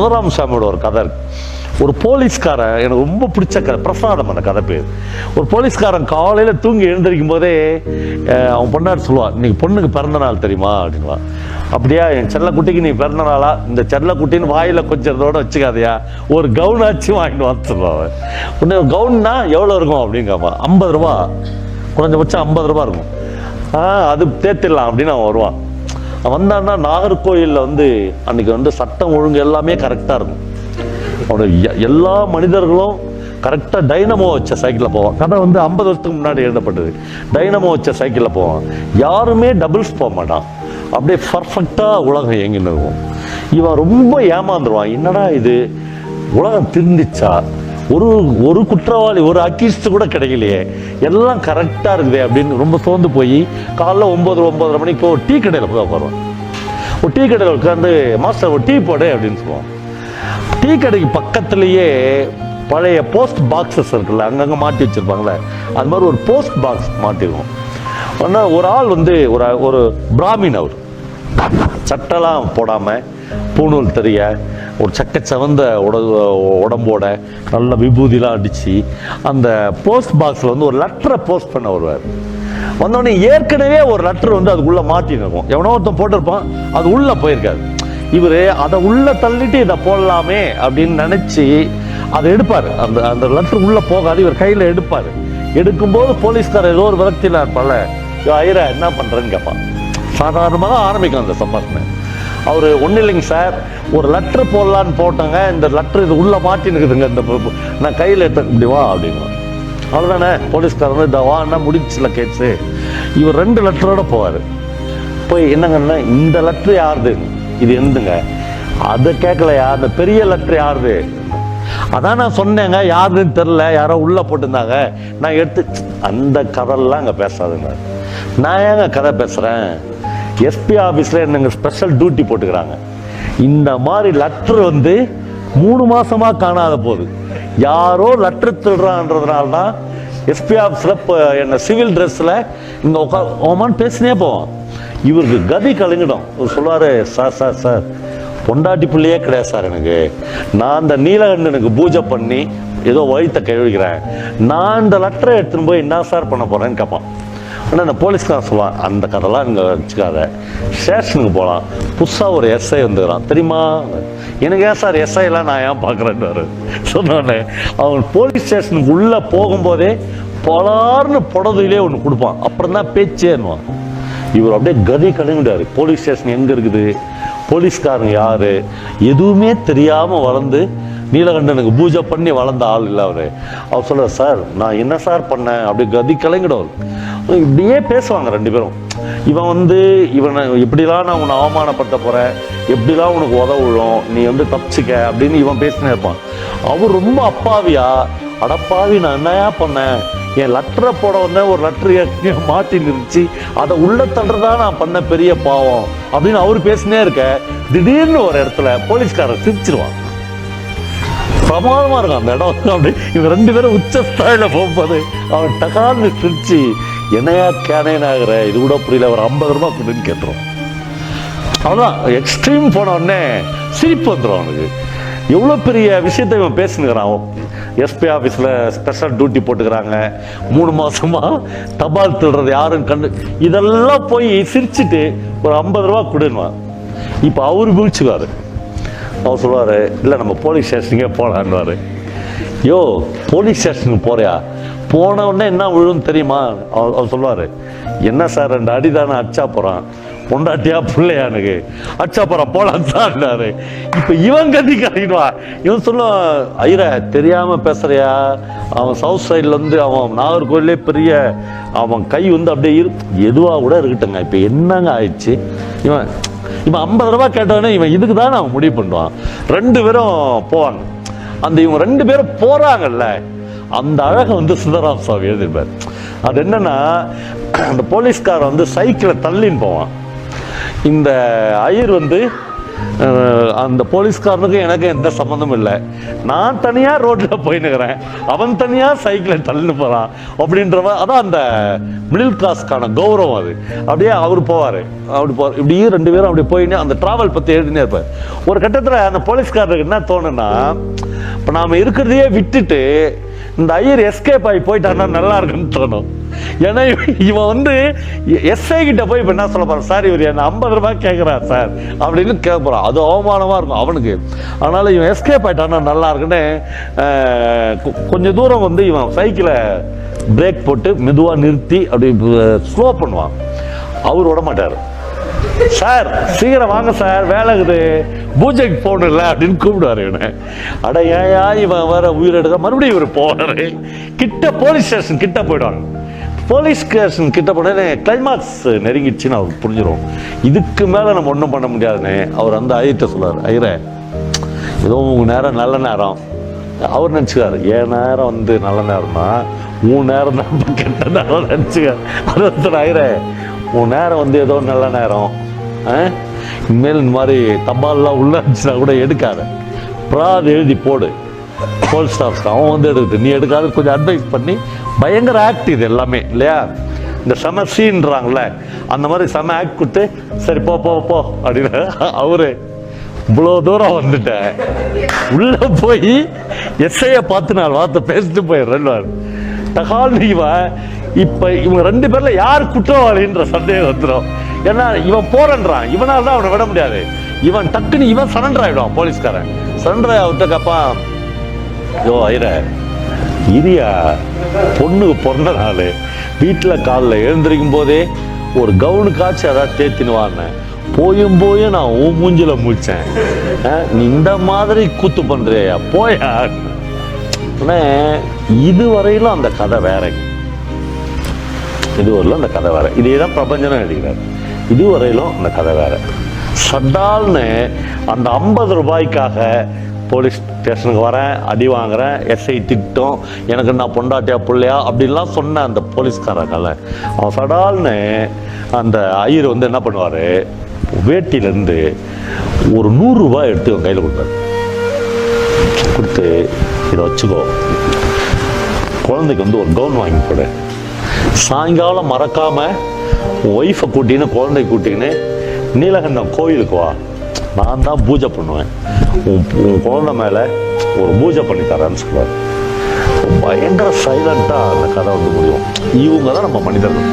சுந்தராம சாமியோட ஒரு கதை. இருக்கு ஒரு போலீஸ்காரன் எனக்கு ரொம்ப பிடிச்ச கதை பிரசாதம் அந்த கதை பேர். ஒரு போலீஸ்காரன் காலையில் தூங்கி எழுந்திருக்கும் போதே அவன் பொண்ணாடி சொல்லுவான் இன்னைக்கு பொண்ணுக்கு பிறந்த நாள் தெரியுமா? அப்படின்வான் அப்படியா என் செல்லக்குட்டிக்கு நீ பிறந்த நாளா? இந்த செல்லக்குட்டின்னு வாயில கொஞ்சதோட வச்சுக்காதையா. ஒரு கவுன் ஆச்சு வாங்கிட்டு வந்து சொல்லுவான் உடனே கவுன்னா எவ்வளோ இருக்கும்? அப்படின்னு ஐம்பது ரூபா. குறைஞ்சபட்சம் ஐம்பது ரூபா இருக்கும். ஆ அது தேத்திடலாம் அப்படின்னு அவன் வருவான். வந்தான்னா நாகர்கோயிலில் வந்து அன்னைக்கு வந்து சட்டம் ஒழுங்கு எல்லாமே கரெக்டாக இருக்கும். அவனோட எ- எல்லா மனிதர்களும் கரெக்டாக டைனமோ வச்ச சைக்கிளில் போவான் கதை வந்து ஐம்பது வருஷத்துக்கு முன்னாடி எழுதப்பட்டது. டைனமோ வச்ச சைக்கிளில் போவான் யாருமே டபுள்ஸ் போக மாட்டான். அப்படியே பர்ஃபெக்டாக உலகம் இயங்கின்னு இருக்கும். இவன் ரொம்ப ஏமாந்துருவான். என்னடா இது? உலகம் திருந்திச்சா? ஒரு ஒரு குற்றவாளி ஒரு அக்யூஸ்ட் கூட கிடைக்கலையே. எல்லாம் கரெக்டாக இருக்குதே அப்படின்னு ரொம்ப சோர்ந்து போய் காலைல ஒம்பது ஒம்பதரை மணிக்கு போய் டீ கடையில் போய் உட்காருவான் ஒரு டீ கடையில் உட்காந்து மாஸ்டர் ஒரு டீ போடு அப்படின்னு சொல்லுவோம். டீ கடைக்கு பக்கத்துலேயே பழைய போஸ்ட் பாக்ஸஸ் இருக்குல்ல அங்கங்கே மாட்டி வச்சுருப்பாங்களே அது மாதிரி ஒரு போஸ்ட் பாக்ஸ் மாட்டிடுவோம் ஆனால் ஒரு ஆள் வந்து ஒரு ஒரு பிராமின் அவர். சட்டெல்லாம் போடாமல் பூணூல் தெரிய ஒரு சக்க சவந்த உட உடம்போட நல்ல விபூதிலாம் அடித்து அந்த போஸ்ட் பாக்ஸில் வந்து ஒரு லெட்டரை போஸ்ட் பண்ண வருவார். வந்தோடனே ஏற்கனவே ஒரு லெட்டர் வந்து அதுக்குள்ளே மாட்டின்னு இருக்கும். எவனோ ஒருத்தன் போட்டிருப்பான் அது உள்ளே போயிருக்காது. இவர் அதை உள்ளே தள்ளிட்டு இதை போடலாமே அப்படின்னு நினச்சி அதை எடுப்பார். அந்த அந்த லெட்டர் உள்ளே போகாது இவர் கையில் எடுப்பார். எடுக்கும்போது போலீஸ்காரர் ஏதோ ஒரு விரக்தியில் இருப்பால "யோ, ஐயரா என்ன பண்ணுறேன்னு கேட்பான் சாதாரணமாக தான் ஆரம்பிக்கும் அந்த சம்பாஷணை அவர் ஒன்றும் இல்லைங்க சார். ஒரு லெட்ரு போடலான்னு போட்டாங்க. இந்த லெட்ரு இது உள்ளே மாட்டினுக்குதுங்க இந்த நான் கையில் எடுத்த முடியுமா அப்படின்னு. அவ்வளோதானே போலீஸ்காரர் வந்து இந்த வான்னா முடிச்சுல கேட்ஸு இவர் ரெண்டு லெட்டரோட போவார். போய் என்னங்கன்னா இந்த லெட்ரு யாருது? இது எந்துங்க அதை கேட்கலையா அந்த பெரிய லெட்ரு யாருது? அதான் நான் சொன்னேங்க. யாருன்னு தெரில யாரோ உள்ளே போட்டிருந்தாங்க. நான் எடுத்து அந்த கதையெல்லாம் அங்கே பேசாதுங்க. நான் ஏங்க கதை பேசுகிறேன் எஸ்பி ஆஃபீஸில் என்னங்க ஸ்பெஷல் டியூட்டி போட்டுக்கிறாங்க. இந்த மாதிரி லெட்ரு வந்து மூணு மாசமா காணாத போகுது. யாரோ லெட்டர் திருடுறான்றதுனால தான் எஸ்பி ஆஃபீஸில் இப்போ என்ன சிவில் ட்ரெஸ்ஸில் இங்கே உட்கா ஓமான்னு பேசினே போவோம் இவருக்கு கதி கலங்கிடும். இவர் சொல்லுவார் சார் சார் சார் பொண்டாட்டி பிள்ளையே கிடையாது சார் எனக்கு. நான் அந்த நீலகண்டனுக்கு பூஜை பண்ணி ஏதோ வயிற்ற கழுவிக்கிறேன். நான் இந்த லெட்டரை எடுத்துன்னு போய் என்ன சார் பண்ண போகிறேன்னு கேட்பான் ஆனால் இந்த போலீஸ்காரன் சொல்லுவான் அந்த கதைலாம் இங்கே வச்சுக்காத. ஸ்டேஷனுக்கு போகலாம் புதுசாக ஒரு எஸ்ஐ வந்துக்கிறான். தெரியுமா? எனக்கு ஏன் சார் எஸ்ஐ எல்லாம் நான் ஏன் பார்க்குறேன்னு சொன்னோடனே அவன் போலீஸ் ஸ்டேஷனுக்கு உள்ளே போகும்போதே பலார்னு புடதுலேயே ஒன்று கொடுப்பான். அப்புறம் தான் பேச்சேன்னுவான். இவர் அப்படியே கதி கலங்கிட்டாரு. போலீஸ் ஸ்டேஷன் எங்கே இருக்குது? போலீஸ்காரங்க யார்? எதுவுமே தெரியாமல் வளர்ந்து நீலகண்டனுக்கு பூஜை பண்ணி வளர்ந்த ஆள் இல்லை அவர். அவர் சொல்கிறார் சார் நான் என்ன சார் பண்ணேன்? அப்படி கதி கலங்கிடும் இப்படியே பேசுவாங்க ரெண்டு பேரும். இவன் வந்து இவனை எப்படிலாம் நான் உன்னை அவமானப்படுத்த போகிறேன் எப்படிலாம் உனக்கு உதவுழும் நீ வந்து தப்பிச்சுக்க அப்படின்னு இவன் பேசினே இருப்பான். அவர் ரொம்ப அப்பாவியா? அடப்பாவி நான் என்னையா பண்ணேன்? என் லெட்டரை போட வந்தேன் ஒரு லெட்டர் மாட்டி நிறுத்தி அதை உள்ள தள்ளுறதா நான் பண்ண பெரிய பாவம் அப்படின்னு அவர் பேசினே இருக்க திடீர்னு ஒரு இடத்துல போலீஸ்காரர் சிரிச்சிருவான். பிரமாதமாக இருக்கும் அந்த இடம் அப்படி இவங்க ரெண்டு பேரும் உச்ச ஸ்தாயில போகும்போது அவன் டகார்னு சிரிச்சு என்னையா கேனேன் ஆகிற? இது கூட புரியல. ஒரு ஐம்பது ரூபா கொடுன்னு கேட்டுரும். அவ்வளோதான் எக்ஸ்ட்ரீம் போன உடனே சிரிப்பு வந்துடும் அவனுக்கு. எவ்வளோ பெரிய விஷயத்தை இவன் பேசினுக்கிறான். எஸ்பி ஆஃபீஸில் ஸ்பெஷல் டியூட்டி போட்டுக்கிறாங்க. மூணு மாதமாக தபால் திருடுறது யாரும் கண்டு இதெல்லாம் போய் சிரிச்சுட்டு ஒரு ஐம்பது ரூபா கொடுன்னுவான் இப்போ அவர் வீழ்ச்சுவார் அவர் சொல்லுவார் இல்லை நம்ம போலீஸ் ஸ்டேஷனுக்கே போகலான்னுவார் யோ போலீஸ் ஸ்டேஷனுக்கு போறியா? போன உடனே என்ன விழுன்னு தெரியுமா? அவர் அவர் சொல்லுவார் என்ன சார் ரெண்டு அடி தானே அச்சா போகிறான் பொண்டாட்டியா பிள்ளையா எனக்கு? போகிறான் போலாம் சார்னாரு இப்போ இவன் கத்தி கட்டிடுவான் இவன் சொல்லுவான் ஐயர தெரியாமல் பேசுறியா? அவன் சவுத் சைட்லேருந்து அவன் நாகர்கோவிலே பெரிய அவன் கை வந்து அப்படியே இரு எதுவாக கூட இருக்கட்டுங்க இப்போ என்னங்க ஆயிடுச்சு? இவன் இவன் ஐம்பது ரூபா கேட்டவனே இவன் இதுக்கு தான் அவன் முடிவு பண்ணுவான். ரெண்டு பேரும் போவாங்க. அந்த இவங்க ரெண்டு பேரும் போகிறாங்கல்ல அந்த அழகை வந்து சுந்தரராம சுவாமி எழுதியிருப்பார். அது என்னன்னா அந்த போலீஸ்காரன் வந்து சைக்கிளை தள்ளின்னு போவான். இந்த ஐயர் வந்து அந்த போலீஸ்காரனுக்கும் எனக்கு எந்த சம்மந்தமும் இல்லை. நான் தனியாக ரோட்டில் போயின்னுக்கிறேன். அவன் தனியாக சைக்கிளை தள்ளு போகிறான் அப்படின்றவ அதான் அந்த மிடில் கிளாஸ்க்கான கௌரவம் அது. அப்படியே அவர் போவார். அப்படி போவார் இப்படியே ரெண்டு பேரும் அப்படி போயின்னு அந்த டிராவல் பற்றி எழுதினே இருப்பார். ஒரு கட்டத்தில் அந்த போலீஸ்காரருக்கு என்ன தோணுன்னா இப்போ நாம் இருக்கிறதையே விட்டுட்டு இந்த ஐயர் எஸ்கேப் ஆகி போயிட்டான்னா நல்லா இருக்குன்னு தோணும். ஏன்னா இவன் இவன் வந்து எஸ்ஐ கிட்ட போய் இப்போ என்ன சொல்ல போகிறான் சார் இவர் என்ன ஐம்பது ரூபாய் கேட்குறான் சார். அப்படின்னு கேட்குறான் அது அவமானமாக இருக்கும் அவனுக்கு. அதனால் இவன் எஸ்கேப் ஆயிட்டான்னா நல்லா இருக்குன்னு கொஞ்சம் கொஞ்ச தூரம் வந்து இவன் சைக்கிளை பிரேக் போட்டு மெதுவாக நிறுத்தி அப்படி ஸ்லோ பண்ணுவான். அவர் விட மாட்டார் சார் சீக்கிரம் வாங்க சார். வேலை இருக்குது. பூஜைக்கு போகணும்ல அப்படின்னு கூப்பிடுவாரு இவனை. அட ஏயா இவன் வர உயிரெடுக்க மறுபடியும் இவர் போனார் கிட்ட போலீஸ் ஸ்டேஷன் கிட்ட போயிடுவாங்க போலீஸ் ஸ்டேஷன் கிட்ட போனே கிளைமாக்ஸ் நெருங்கிடுச்சுன்னு அவருக்கு புரிஞ்சிடும் இதுக்கு மேலே நம்ம ஒன்றும் பண்ண முடியாதுன்னு அவர் அந்த ஐயர்கிட்ட சொல்லுவார் ஐயரே ஏதோ உங்கள் நேரம் நல்ல நேரம். அவர் நினச்சிக்காரு என் நேரம் வந்து நல்ல நேரம்னா உன் நேரம் தான் கெட்ட நேரம் நினச்சிக்காரு. அது ஒருத்தர் ஐயரே உன் நேரம் வந்து ஏதோ நல்ல நேரம். ஆ? இனிமேல் இந்த மாதிரி தபால்லாம் உள்ள இருந்துச்சுன்னா கூட எடுக்காத. ப்ராது எழுதி போடு. போல் ஸ்டாஃப்ஸ்க்கு அவன் வந்து எடுக்குது. நீ எடுக்காத கொஞ்சம் அட்வைஸ் பண்ணி பயங்கர ஆக்ட் இது எல்லாமே இல்லையா? இந்த செம சீன்றாங்கல்ல அந்த மாதிரி செம ஆக்ட் கொடுத்து சரி போ போ போ அப்படின்னு அவரு இவ்வளோ தூரம் வந்துட்டேன் உள்ள போய் எஸ்ஐயை பார்த்து நாள் வார்த்தை பேசிட்டு போயிடுறேன் தகால் நீவா இப்ப இவங்க ரெண்டு பேரில் யார் குற்றவாளின்ற சந்தேகம் வந்துடும் ஏன்னா இவன் போறன்றான். இவனால தான் அவனை விட முடியாது. இவன் டக்குன்னு இவன் சரண்டர் ஆயிடுவான் போலீஸ்காரன். சரண்டர் ஆகிட்ட கப்பா யோ ஐர இரியா பொண்ணுக்கு பிறந்த நாள். வீட்டில் காலில் எழுந்திருக்கும் போதே ஒரு கவுனுக்காச்சும் அதாவது தேத்தினுவான்னு. போயும் போயும் நான் உன் மூஞ்சில முழிச்சேன் நீ இந்த மாதிரி கூத்து பண்றியா? போயா? ஆனா, இதுவரையிலும் அந்த கதை வேறங்க இதுவரையிலும் அந்த கதை வேற. இதே தான் பிரபஞ்சனம் எழுதுகிறார் இதுவரையிலும் அந்த கதை வேறு. சட்டால்னு அந்த ஐம்பது ரூபாய்க்காக போலீஸ் ஸ்டேஷனுக்கு வரேன் அடி வாங்குறேன் எஸ்ஐ திட்டம் எனக்கு நான் பொண்டாட்டியா பிள்ளையா அப்படின்லாம் சொன்ன அந்த போலீஸ்காரங்கள அவன் சடால்னு அந்த ஐயர் வந்து என்ன பண்ணுவார்? வேட்டியிலேருந்து ஒரு நூறுரூபா எடுத்து அவன் கையில் கொடுப்பாரு. கொடுத்து இதை வச்சுக்கோ. குழந்தைக்கு வந்து ஒரு கவுன் வாங்கி கொடு. சாயங்காலம் மறக்காமல் ஒய்ஃபை கூட்டின்னு குழந்தை கூட்டின்னு நீலகண்டம் கோயிலுக்கு வா. நான் தான் பூஜை பண்ணுவேன். உன் உன் குழந்தை மேலே ஒரு பூஜை பண்ணி தரேன்னு சொல்லுவார் பயங்கர சைலண்ட்டாக அந்த கதை வந்து முடியும். இவங்க தான் நம்ம மனிதர்கள்.